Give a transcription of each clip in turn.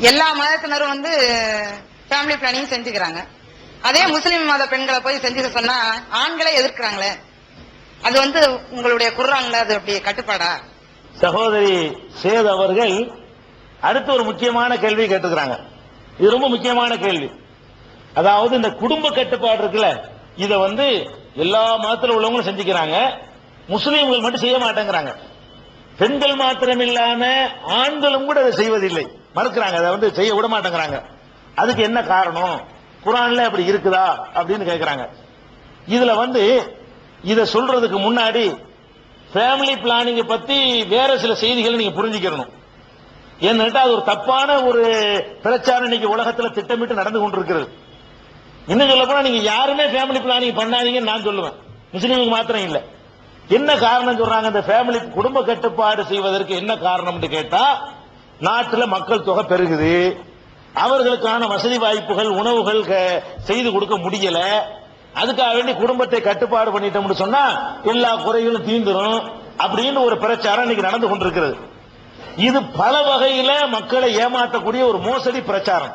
எல்லா மதத்தினரும் வந்து ஃபேமிலி பிளானிங் செஞ்சுக்கிறாங்க. அதே முஸ்லீம் மத பெண்களை போய் செஞ்சுக்க சொன்னா ஆண்களே எதிர்க்கிறாங்களே. அது வந்து உங்களுடைய குர்ஆன்ல அது அப்படி கட்டுப்பாடா? சகோதரி சேத் அவர்கள் அடுத்து ஒரு முக்கியமான கேள்வி கேட்டுக்கிறாங்க. இது ரொம்ப முக்கியமான கேள்வி. அதாவது இந்த குடும்ப கட்டுப்பாடு இருக்குல்ல இத வந்து எல்லா மதத்தில் உள்ளவங்களும் செஞ்சுக்கிறாங்க. முஸ்லீம்கள் மட்டும் செய்ய மாட்டேங்கிறாங்க. பெண்கள் மாத்திரம் இல்லாம ஆண்களும் கூட அதை செய்வதில்லை. மறுக்கிறாங்க அதை வந்து செய்ய விட மாட்டேங்கிறாங்க. அதுக்கு என்ன காரணம்? குரான்ல அப்படி இருக்குதா? அப்படின்னு கேட்கிறாங்க இதுல வந்து இதை சொல்றதுக்கு முன்னாடி ஃபேமிலி பிளானிங் பத்தி வேற சில செய்திகளை நீங்க புரிஞ்சுக்கணும் ஏன்னு அது ஒரு தப்பான ஒரு பிரச்சாரம் இன்னைக்கு உலகத்துல திட்டமிட்டு நடந்து கொண்டிருக்கிறது. இன்னும் சொல்ல போனா நீங்க யாருமே ஃபேமிலி பிளானிங் பண்ணாதீங்கன்னு நான் சொல்லுவேன். முஸ்லீமுக்கு மாத்திரம் இல்ல. என்ன காரணம் சொல்றாங்க இந்த ஃபேமிலி குடும்ப கட்டுப்பாடு செய்வதற்கு என்ன காரணம்னு கேட்டா நாட்டில் மக்கள் தொகை பெருகுது. அவர்களுக்கான வசதி வாய்ப்புகள் உணவுகள் செய்து கொடுக்க முடியல. அதுக்காக வேண்டி குடும்பத்தை கட்டுப்பாடு பண்ணிட்டோம்னு சொன்னா எல்லா குறைகளும் தீந்துரும் அப்படின்னு ஒரு பிரச்சாரம் இன்னைக்கு நடந்து கொண்டிருக்கிறது. இது பல வகையில மக்களை ஏமாற்றக்கூடிய ஒரு மோசடி பிரச்சாரம்.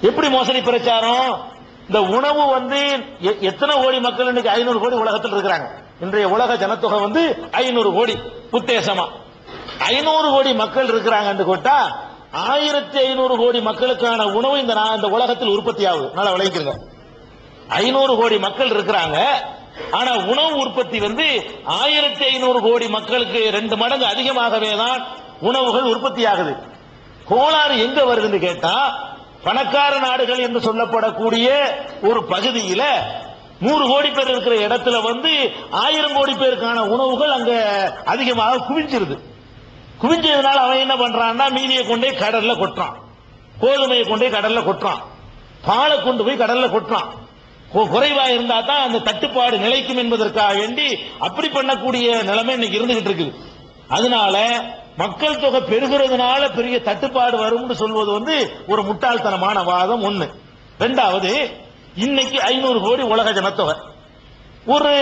எப்படி மோசடி பிரச்சாரம்? இந்த உணவு வந்து எத்தனை கோடி மக்கள் இன்னைக்கு ஐநூறு கோடி உலகத்தில் இருக்கிறாங்க. இன்றைய உலக ஜனத்தொகை வந்து ஐநூறு கோடி உத்தேசமா. ஐநூறு கோடி மக்கள் இருக்கிறாங்கன்னு கேட்டா ஆயிரத்தி ஐநூறு கோடி மக்களுக்கான உணவு இந்த இந்த உலகத்தில் உற்பத்தி ஆகுது. நல்லா விளைவிக்கிறங்க ஐநூறு கோடி மக்கள் இருக்கிறாங்க. ஆனா உணவு உற்பத்தி வந்து ஆயிரத்தி ஐநூறு கோடி மக்களுக்கு ரெண்டு மடங்கு அதிகமாகவே தான் உணவுகள் உற்பத்தி ஆகுது. கோளாறு எங்க வருதுன்னு கேட்டா பணக்கார நாடுகள் என்று சொல்லப்படக்கூடிய ஒரு பகுதியில நூறு கோடி பேர் இருக்கிற இடத்துல வந்து ஆயிரம் கோடி பேருக்கான உணவுகள் அங்க அதிகமாக குவிஞ்சிருது. குவிஞ்சதுனால அவன் என்ன பண்றான்னா மீதியை கொண்டே கடல்ல கொட்டுறான். கோதுமையை கொண்டே கடல்ல கொட்டுறான். பாலை கொண்டு போய் கடல்ல கொட்டுறான். குறைவா இருந்தா தான் அந்த தட்டுப்பாடு நிலைக்கும் என்பதற்காக வேண்டி அப்படி பண்ணக்கூடிய நிலைமை இன்னைக்கு இருந்துகிட்டு இருக்குது. அதனால மக்கள் தொகை பெருகிறதுனால பெரிய தட்டுப்பாடு வரும்னு சொல்வது வந்து ஒரு முட்டாள்தனமான வாதம் ஒண்ணு. ரெண்டாவது இன்னைக்கு ஐநூறு கோடி உலக ஜனத்தொகை. ஒரு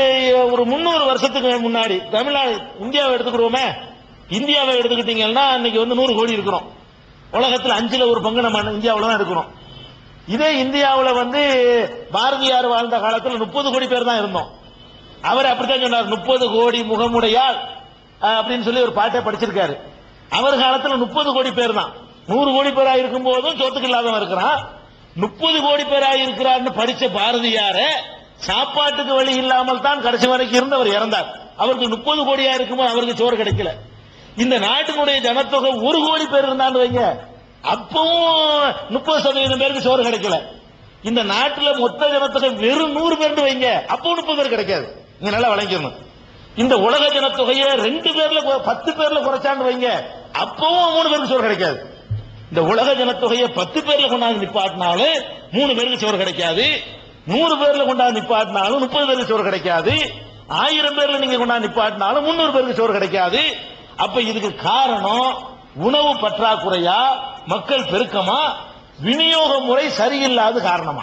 ஒரு முன்னூறு வருஷத்துக்கு முன்னாடி தமிழ்நாடு இந்தியாவை எடுத்துக்கிடுவோமே இந்தியாவை எடுத்துக்கிட்டீங்கன்னா இன்னைக்கு வந்து நூறு கோடி இருக்கிறோம். உலகத்தில் அஞ்சுல ஒரு பங்கு நம்ம இந்தியாவில் தான் இருக்கிறோம். இதே இந்தியாவில் வந்து பாரதியார் வாழ்ந்த காலத்தில் முப்பது கோடி பேர் தான் இருந்தோம். அவர் அப்படித்தான் சொன்னார் முப்பது கோடி முகமுடையால் அப்படின்னு சொல்லி ஒரு பாட்டை படிச்சிருக்காரு. அவர் காலத்தில் முப்பது கோடி பேர் தான். நூறு கோடி பேராக இருக்கும் போதும் சொத்துக்கு இல்லாதவன் இருக்கிறான். முப்பது கோடி பேராக இருக்கிறார்னு படிச்ச பாரதியார சாப்பாட்டுக்கு வழி இல்லாமல் தான் கடைசி வரைக்கும் இருந்தவர் இறந்தார். அவருக்கு முப்பது கோடியா இருக்கும்போது அவருக்கு சோறு கிடைக்கல. இந்த நாட்டினுடைய ஜனத்தொகை ஒரு கோடி பேர் இருந்தான்னு வைங்க. அப்பவும் முப்பது சதவீதம் பேருக்கு சோறு கிடைக்கல. இந்த நாட்டில் மொத்த ஜனத்தொகை வெறும் நூறு பேர்னு வைங்க. அப்பவும் முப்பது பேர் கிடைக்காது. நீங்க நல்லா வழங்கிக்கணும் இந்த உலக ஜனத்தொகையை ரெண்டு பேர்ல பத்து பேர்ல குறைச்சான்னு வைங்க. அப்பவும் மூணு பேருக்கு சோறு கிடைக்காது. இந்த உலக ஜனத்தொகையை பத்து பேர்ல கொண்டாந்து நிப்பாட்டினாலும் மூணு பேருக்கு சோறு கிடைக்காது. நூறு பேர்ல கொண்டாந்து நிப்பாட்டினாலும் முப்பது பேருக்கு சோறு கிடைக்காது. ஆயிரம் பேர்ல நீங்க கொண்டாந்து நிப்பாட்டினாலும் முன்னூறு பேருக்கு சோறு கிடைக்காது. அப்ப இதுக்கு காரணம் உணவு பற்றாக்குறையா மக்கள் பெருக்கமா? விநியோக முறை சரியில்லாத காரணமா?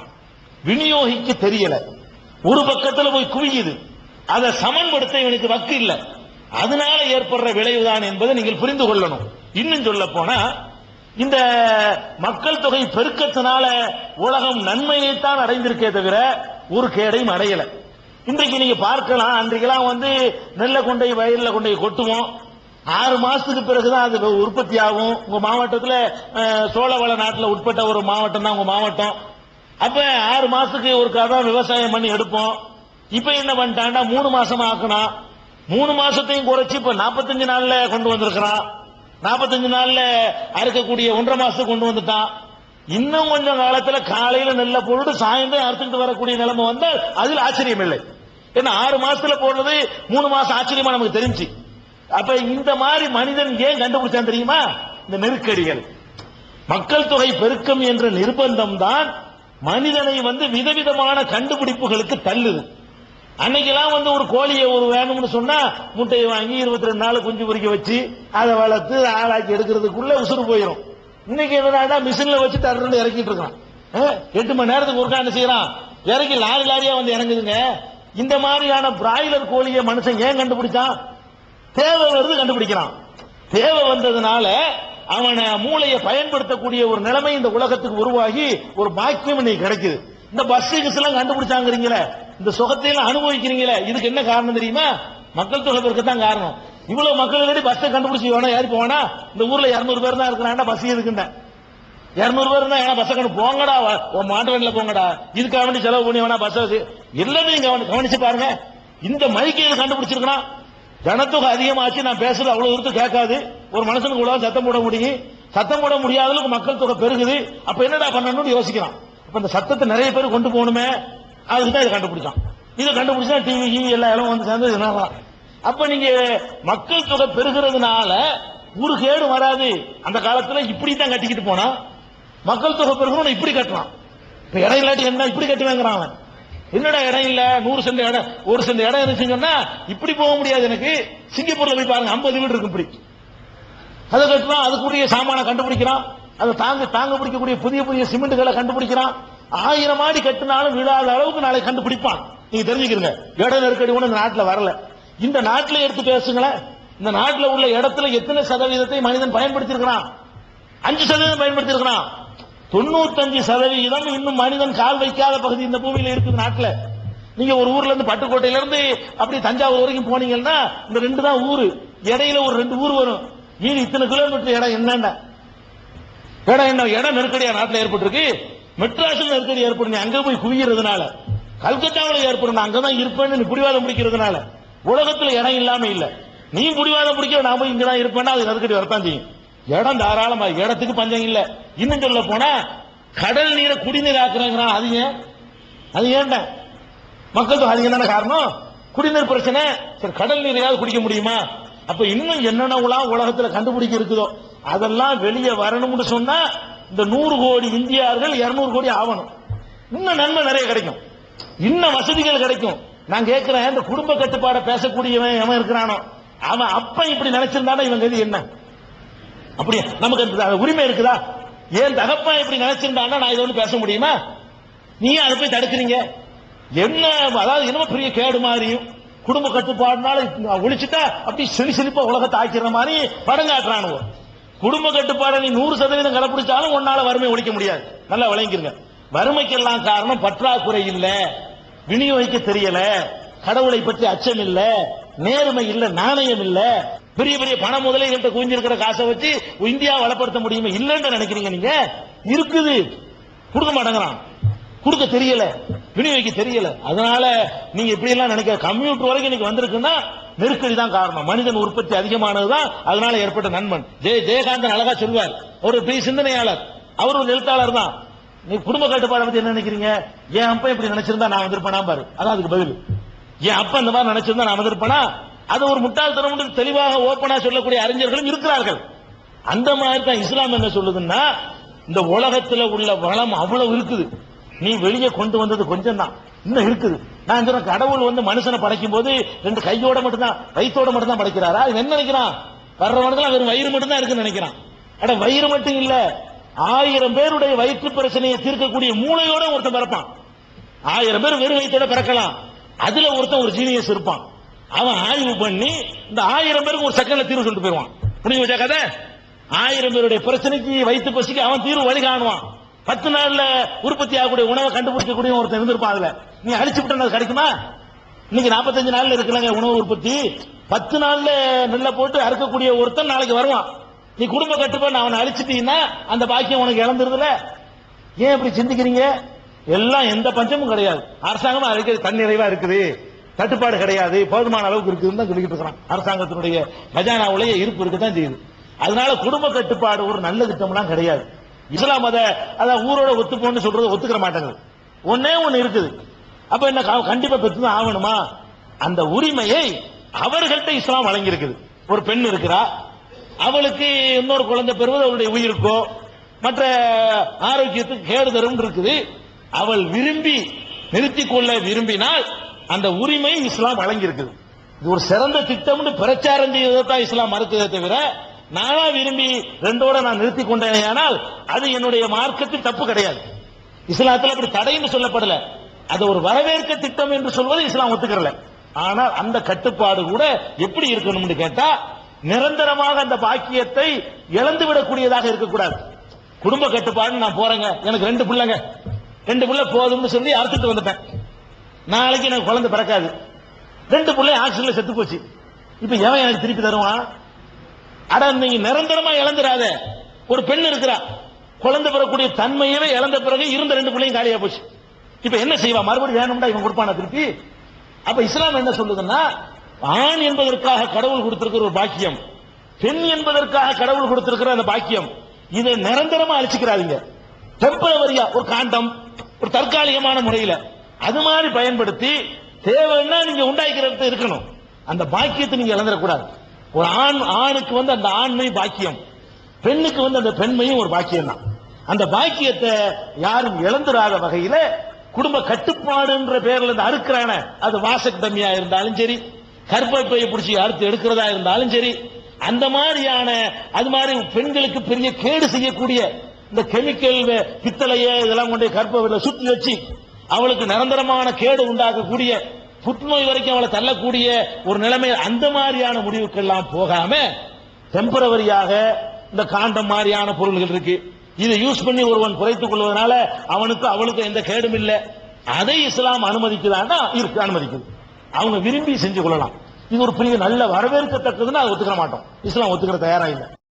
விநியோகிக்க தெரியல. ஒரு பக்கத்துல போய் குவியுது. அதை சமன்படுத்த இவனுக்கு வக்கு இல்லை. அதனால ஏற்படுற விளைவுதான் என்பதை நீங்கள் புரிந்து கொள்ளணும். இன்னும் சொல்ல போனா இந்த மக்கள் தொகை பெருக்கத்தினால உலகம் நன்மையைத்தான் அடைந்திருக்கே தவிர ஒரு கேடையும் அடையல. இன்றைக்கு நீங்க பார்க்கலாம் அன்றைக்கெல்லாம் வந்து நெல்லை கொண்டை வயலில் வயல்ல கொட்டுவோம். ஆறு மாசத்துக்கு பிறகுதான் அது உற்பத்தி ஆகும். உங்க மாவட்டத்தில் சோழவள நாட்டில் உட்பட்ட ஒரு மாவட்டம் தான் உங்க மாவட்டம். அப்ப ஆறு மாசத்துக்கு ஒரு கதை விவசாயம் பண்ணி எடுப்போம். இப்ப என்ன பண்ணிட்டான்னா மூணு மாசம் ஆக்கணும் மூணு மாசத்தையும் குறைச்சி இப்ப 45 நாள்ல கொண்டு வந்திருக்கிறான். 45 நாள்ல அறுக்கக்கூடிய ஒன்றரை மாசத்துக்கு கொண்டு வந்துட்டான். இன்னும் கொஞ்சம் காலத்துல காலையில நெல்லை போட்டு சாயந்தரம் அறுத்துக்கிட்டு வரக்கூடிய நிலைமை வந்தால் அதில் ஆச்சரியம் இல்லை ஏன்னா ஆறு மாசத்துல போடுறது மூணு மாசம் ஆச்சரியமா நமக்கு தெரிஞ்சு. அப்ப இந்த மாதிரி மனிதன் ஏன் கண்டுபிடிச்சான் தெரியுமா? இந்த நெருக்கடிகள். மக்கள் தொகை பெருக்கம் என்ற நிர்பந்தம் தான் மனிதனை வந்து விதவிதமான கண்டுபிடிப்புகளுக்கு தள்ளுது. அன்னைக்கெல்லாம் வந்து ஒரு கோழியை ஒரு வேணும்னு சொன்னா முட்டையை வாங்கி இருபத்தி ரெண்டு நாள் குஞ்சு பொறிக்க வச்சு அதை வளர்த்து ஆளாக்கி எடுக்கிறதுக்குள்ள உசுறு போயிடும் இன்னைக்கு என்னடா மிஷின்ல வச்சு தரணும்னு இறக்கிட்டு இருக்கான். எட்டு மணி நேரத்துக்கு ஒருக்கா என்ன செய்யறான்? இறக்கி லாரி லாரியா வந்து இறங்குதுங்க. இந்த மாதிரியான பிராய்லர் கோழியை மனுஷன் ஏன் கண்டுபிடிச்சான்? தேவை வருது கண்டுபிடிக்கிறான். தேவை வந்ததுனால அவனை மூளையை பயன்படுத்தக்கூடிய ஒரு நிலைமை இந்த உலகத்துக்கு உருவாகி ஒரு பாக்கியம் இன்னைக்கு கிடைக்குது. இந்த பஸ் எல்லாம் கண்டுபிடிச்சாங்கிறீங்களே இந்த சுகத்தை எல்லாம் அனுபவிக்கிறீங்களே இதுக்கு என்ன காரணம் தெரியுமா? மக்கள் தொகை தான் காரணம். இவ்வளவு மக்கள் பஸ்ஸை கண்டுபிடிச்சி வேணா யாரு போவானா? இந்த ஊர்ல இருநூறு பேர் தான் இருக்கிறாங்க பஸ் இருக்குன்னு இருநூறு பேர் தான் ஏன்னா பஸ் கண்டு போங்கடா உன் மாட்டு வண்டியில போங்கடா. இதுக்காக வேண்டி செலவு பண்ணி வேணா பஸ் எல்லாமே நீங்க கவனிச்சு பாருங்க. இந்த மைக்கை கண்டுபிடிச்சிருக்கான் ஜனத்தொகை அதிகமாச்சு நான் பேசுறது அவ்வளவு தூரத்து கேட்காது. ஒரு மனுஷனுக்கு இவ்வளவு சத்தம் போட முடியும். சத்தம் போட முடியாத அளவுக்கு மக்கள் தொகை பெருகுது. அப்ப என்னடா பண்ணணும்னு யோசிக்கிறான். அப்ப இந்த சத்தத்தை நிறைய பேர் கொண்டு போகணுமே. அதுக்கு தான் இதை கண்டுபிடிச்சான். இதை கண்டுபிடிச்சா டிவி கிவி எல்லா இடம் வந்து சேர்ந்து என்னதான் அப்ப நீங்க மக்கள் தொகை பெருகிறதுனால ஒரு கேடு வராது. அந்த காலத்துல இப்படி தான் கட்டிக்கிட்டு போனா மக்கள் தொகை பெருகணும் இப்படி கட்டலாம் இப்ப இடம் இல்லாட்டி என்ன? இப்படி கட்டுவேங்கிறான் அவன். என்னடா இடம் இல்ல? நூறு சென்ட் இடம். ஒரு சென்ட் இடம் இருந்துச்சுங்கன்னா இப்படி போக முடியாது எனக்கு. சிங்கப்பூர்ல போய் பாருங்க 50 வீடு இருக்கு இப்படி. அதை கட்டுறான் அதுக்குரிய சாமான கண்டுபிடிக்கிறான். அதை தாங்க தாங்க பிடிக்கக்கூடிய புதிய புதிய சிமெண்ட்டுகளை கண்டுபிடிக்கிறான். ஆயிரம் மாடி கட்டினாலும் விழாத அளவுக்கு நாளை கண்டுபிடிப்பான். நீங்க தெரிஞ்சுக்கிறீங்க இட நெருக்கடி கூட இந்த நாட்டில் வரல. இந்த நாட்டில் எடுத்து பேசுங்களேன். இந்த நாட்டில் உள்ள இடத்துல எத்தனை சதவீதத்தை மனிதன் பயன்படுத்தியிருக்கிறான்? அஞ்சு சதவீதம் பயன்படுத்தியிருக்கிறான். தொண்ணூத்தஞ்சு சதவீதம் இன்னும் மனிதன் கால் வைக்காத பகுதி இந்த பூமியில இருக்குது நாட்டில். நீங்க ஒரு ஊர்ல இருந்து பட்டுக்கோட்டையில இருந்து அப்படி தஞ்சாவூர் வரைக்கும் போனீங்கன்னா இந்த ரெண்டு தான் ஊரு. இடையில ஒரு ரெண்டு ஊர் வரும். மீதி இத்தனை கிலோமீட்டர் இடம் என்னென்ன? இடம் என்ன? இடம் நெருக்கடியா நாட்டில் ஏற்பட்டிருக்கு. மெட்ராஸில் நெருக்கடி ஏற்படும் அங்க போய் குவியறதுனால. கல்கத்தாவில் ஏற்படும். அங்கதான் இருப்பேன்னு நீ பிடிவாதம் பிடிக்கிறதுனால. உலகத்துல இடம் இல்லாம இல்ல. நீ பிடிவாதம் பிடிக்க நான் போய் இங்கதான் இருப்பேன்னா அது நெருக்கடி வரத்தான் செய்யும். இடம் தாராளமா இடத்துக்கு பஞ்சம் இல்ல. இன்னும் சொல்ல போனா கடல் நீரை குடிநீர் ஆக்குறாங்கிறான் அது ஏன் அது ஏன்டா? மக்கள் தொகை அதிகம் தானே காரணம்? குடிநீர் பிரச்சனை. சரி கடல் நீரையாவது குடிக்க முடியுமா? அப்ப இன்னும் என்னென்னலாம் உலகத்துல கண்டுபிடிக்க இருக்குதோ அதெல்லாம் வெளியே வரணும்னு சொன்னா இந்த நூறு கோடி இந்தியார்கள் இருநூறு கோடி ஆகணும். இன்னும் நன்மை நிறைய கிடைக்கும். இன்னும் வசதிகள் கிடைக்கும். நான் கேட்கிறேன் இந்த குடும்ப கட்டுப்பாடை பேசக்கூடியவன் எவன் இருக்கிறானோ? அவன் அப்ப இப்படி நினைச்சிருந்தானா இவன் இது என்ன? அப்படியா? நமக்கு அந்த உரிமை இருக்குதா? ஏன் தகப்பா இப்படி நினைச்சிருந்தானா நான் இதை வந்து பேச முடியுமா? நீ அதை போய் தடுக்கிறீங்க? என்ன அதாவது என்னமோ பெரிய கேடு மாதிரியும் குடும்ப கட்டுப்பாடுனால ஒழிச்சுட்டா அப்படி சிலி சிலிப்பா உலகத்தை ஆக்கிற மாதிரி படம் காட்டுறானுவோ குடும்ப கட்டுப்பாடை நீ நூறு சதவீதம் கடைபிடிச்சாலும் உன்னால வறுமை ஒழிக்க முடியாது. நல்லா விளங்கிருங்க. வறுமைக்கெல்லாம் காரணம் பற்றாக்குறை இல்ல விநியோகிக்க தெரியல கடவுளை பற்றி அச்சம் இல்ல நேர்மை இல்ல நாணயம் இல்லை பெரிய பெரிய பண முதலீடு குவிஞ்சிருக்கிற காசை வச்சு இந்தியா வளப்படுத்த முடியுமா? இல்லைன்னு நினைக்கிறீங்க நீங்க. இருக்குது. கொடுக்க மாட்டேங்கிறான். கொடுக்க தெரியல. விநியோகிக்க தெரியல. அதனால நீங்க இப்படி எல்லாம் நினைக்கிற கம்ப்யூட்டர் வரைக்கும் இன்னைக்கு வந்திருக்குன்னா நெருக்கடி தான் காரணம். மனிதன் உற்பத்தி அதிகமானதுதான். அதனால ஏற்பட்ட நண்பன். ஜெய ஜெயகாந்தன் அழகா சொல்வார் ஒரு பெரிய சிந்தனையாளர். அவர் ஒரு எழுத்தாளர் தான். நீ குடும்ப கட்டுப்பாடை பத்தி என்ன நினைக்கிறீங்க? என் அப்பா இப்படி நினைச்சிருந்தா நான் வந்திருப்பேனா பாரு. அதான் அதுக்கு பதில். என் அப்பா இந்த மாதிரி நினைச்சிருந்தா நான் வந்திருப்பேனா? அது ஒரு முட்டாள்தனம் தெளிவாக ஓப்பனா சொல்லக்கூடிய அறிஞர்களும் இருக்கிறார்கள். அந்த மாதிரி தான் இஸ்லாம் என்ன சொல்லுதுன்னா இந்த உலகத்துல உள்ள வளம் அவ்வளவு இருக்குது. நீ வெளியே கொண்டு வந்தது கொஞ்சம் தான். இன்னும் இருக்குது. நான் சொல்றேன் கடவுள் வந்து மனுஷனை படைக்கும் போது ரெண்டு கையோட மட்டும்தான் வயிற்றோட மட்டும்தான் படைக்கிறாரா? இவன் என்ன நினைக்கிறான்? வர்றவனுக்கு வெறும் வயிறு மட்டும்தான் இருக்குன்னு நினைக்கிறான். அட வயிறு மட்டும் இல்ல. ஆயிரம் பேருடைய வயிற்று பிரச்சனையை தீர்க்கக்கூடிய மூளையோட ஒருத்தன் பிறப்பான். ஆயிரம் பேர் வெறும் வயிற்றோட பிறக்கலாம். அதுல ஒருத்தன் ஒரு ஜீனியஸ் இருப்பான். அவன் ஆய்வு பண்ணி இந்த ஆயிரம் பேருக்கு ஒரு செகண்ட்ல தீர்வு சொல்லிட்டு போயிருவான் புரிஞ்சு வச்சா கதை? ஆயிரம் பேருடைய பிரச்சனைக்கு வயிற்று பசிக்கு அவன் தீர்வு வழி காணுவான். பத்து நாள்ல உற்பத்தி ஆகக்கூடிய உணவை கண்டுபிடிக்கக்கூடிய ஒருத்தன் இருந்திருப்பான் அதுல. நீ அழிச்சு விட்டது கிடைக்குமா? இன்னைக்கு 45 நாள்ல இருக்கலங்க உணவு உற்பத்தி. பத்து நாள்ல நெல்லை போட்டு அறுக்கக்கூடிய ஒருத்தன் நாளைக்கு வருவான். நீ குடும்ப கட்டுப்பாடு அவனை அழிச்சிட்டீங்கன்னா அந்த பாக்கியம் உனக்கு இழந்துருதுல ஏன் இப்படி சிந்திக்கிறீங்க? எல்லாம் எந்த பஞ்சமும் கிடையாது. அரசாங்கம் அதுக்கு தன்னிறைவா இருக்குது. தட்டுப்பாடு கிடையாது போதுமான அளவுக்கு இருக்குதுன்னு தான் சொல்லிக்கிட்டு இருக்கிறான். அரசாங்கத்தினுடைய கஜானாவுடைய இருப்பு இருக்குதான் செய்யுது. அதனால குடும்ப கட்டுப்பாடு ஒரு நல்ல திட்டம்லாம் கிடையாது. இஸ்லாம் மத அதான் ஊரோட ஒத்துப்போன்னு சொல்றது ஒத்துக்கிற மாட்டாங்க. ஒன்னே ஒன்னு இருக்குது. அப்ப என்ன க- கண்டிப்பா பெற்றுதான் ஆகணுமா? அந்த உரிமையை அவர்கள்ட்ட இஸ்லாம் வழங்கியிருக்குது. ஒரு பெண் இருக்கிறா அவளுக்கு இன்னொரு குழந்தை பெறுவது அவளுடைய உயிருக்கோ மற்ற ஆரோக்கியத்துக்கு கேடு தரும் இருக்குது. அவள் விரும்பி நிறுத்திக் கொள்ள விரும்பினால் அந்த உரிமை இஸ்லாம் வழங்கியிருக்குது. இது ஒரு சிறந்த திட்டம்னு பிரச்சாரம் செய்வதை இஸ்லாம் மறுத்ததை தவிர நானா விரும்பி ரெண்டோட நான் நிறுத்தி கொண்டேன் ஆனால் அது என்னுடைய மார்க்கத்தில் தப்பு கிடையாது. இஸ்லாத்தில் அப்படி தடைன்னு சொல்லப்படல. அது ஒரு வரவேற்க திட்டம் என்று சொல்வது இஸ்லாம் ஒத்துக்கிறல ஆனால் அந்த கட்டுப்பாடு கூட எப்படி இருக்கணும்னு கேட்டா நிரந்தரமாக அந்த பாக்கியத்தை இழந்து விடக்கூடியதாக இருக்கக்கூடாது. குடும்ப கட்டுப்பாடு நான் போறேங்க. எனக்கு ரெண்டு பிள்ளைங்க. ரெண்டு பிள்ளை போதும்னு சொல்லி அறுத்துட்டு வந்துட்டேன். நாளைக்கு எனக்கு குழந்தை பிறக்காது. ரெண்டு பிள்ளை ஆக்சிடென்ட்ல செத்து போச்சு. இப்ப எவன் எனக்கு திருப்பி தருவான்? அட நீங்க நிரந்தரமா இழந்துடாத. ஒரு பெண் இருக்கிறா. குழந்தை பெறக்கூடிய தன்மையவே இழந்த பிறகு இருந்த ரெண்டு பிள்ளையும் காலியா போச்சு. இப்ப என்ன செய்வா? மறுபடியும் வேணும்டா இவன் கொடுப்பானா திருப்பி? அப்ப இஸ்லாம் என்ன சொல்லுதுன்னா ஆண் என்பதற்காக கடவுள் கொடுத்திருக்கிற ஒரு பாக்கியம் பெண் என்பதற்காக கடவுள் கொடுத்திருக்கிற அந்த பாக்கியம் இதை நிரந்தரமா அழிச்சுக்கிறாதீங்க. டெம்பரவரியா ஒரு காண்டம் ஒரு தற்காலிகமான முறையில. அது மாதிரி பயன்படுத்தி தேவைன்னா நீங்க உண்டாக்கிறது இருக்கணும். அந்த பாக்கியத்தை நீங்க இழந்துடக்கூடாது. ஒரு ஆண் ஆணுக்கு வந்து அந்த ஆண்மை பாக்கியம். பெண்ணுக்கு வந்து அந்த பெண்மையும் ஒரு பாக்கியம் தான் அந்த பாக்கியத்தை யாரும் இழந்துடாத வகையில குடும்ப கட்டுப்பாடுன்ற பேர்ல இருந்து அறுக்கிறான. அது வாசக் தம்மியா இருந்தாலும் சரி கற்பப்பையை பிடிச்சி அறுத்து எடுக்கிறதா இருந்தாலும் சரி அந்த மாதிரியான அது மாதிரி பெண்களுக்கு பெரிய கேடு செய்யக்கூடிய இந்த கெமிக்கல் பித்தளைய இதெல்லாம் கொண்டு கற்ப சுத்தி வச்சு அவளுக்கு நிரந்தரமான கேடு உண்டாக்கக்கூடிய புற்றுநோய் வரைக்கும் அவளை தள்ளக்கூடிய ஒரு நிலைமை அந்த மாதிரியான முடிவுக்கெல்லாம் போகாம டெம்பரவரியாக இந்த காண்டம் மாதிரியான பொருள்கள் இருக்கு. இதை யூஸ் பண்ணி ஒருவன் குறைத்துக் கொள்வதனால அவனுக்கு அவளுக்கு எந்த கேடும் இல்லை. அதை இஸ்லாம் அனுமதிக்குதான்னா இருக்கு அனுமதிக்குது. அவங்க விரும்பி செஞ்சு கொள்ளலாம். இது ஒரு பெரிய நல்ல வரவேற்கத்தக்கதுன்னு அதை ஒத்துக்கிற மாட்டோம். இஸ்லாம் ஒத்துக்கிற தயாரா இல்லை.